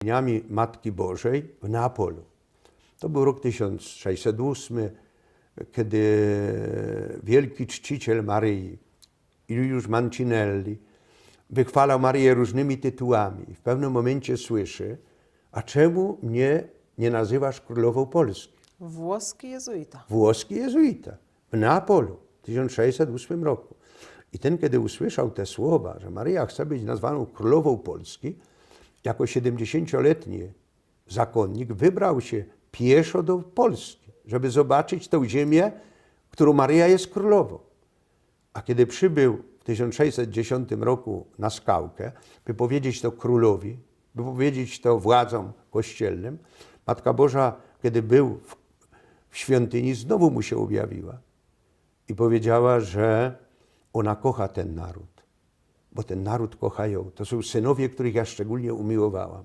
dniami Matki Bożej w Neapolu. To był rok 1608, kiedy wielki czciciel Maryi, Juliusz Mancinelli, wychwalał Maryję różnymi tytułami. W pewnym momencie słyszy, a czemu mnie nie nazywasz królową Polski? Włoski jezuita. włoski jezuita w Neapolu w 1608 roku. I ten, kiedy usłyszał te słowa, że Maryja chce być nazwaną królową Polski, jako 70-letni zakonnik wybrał się pieszo do Polski, żeby zobaczyć tę ziemię, którą Maryja jest królową. A kiedy przybył w 1610 roku na skałkę, by powiedzieć to królowi, by powiedzieć to władzom kościelnym, Matka Boża, kiedy był w, w świątyni, znowu mu się objawiła i powiedziała, że ona kocha ten naród, bo ten naród kocha ją. To są synowie, których ja szczególnie umiłowałam.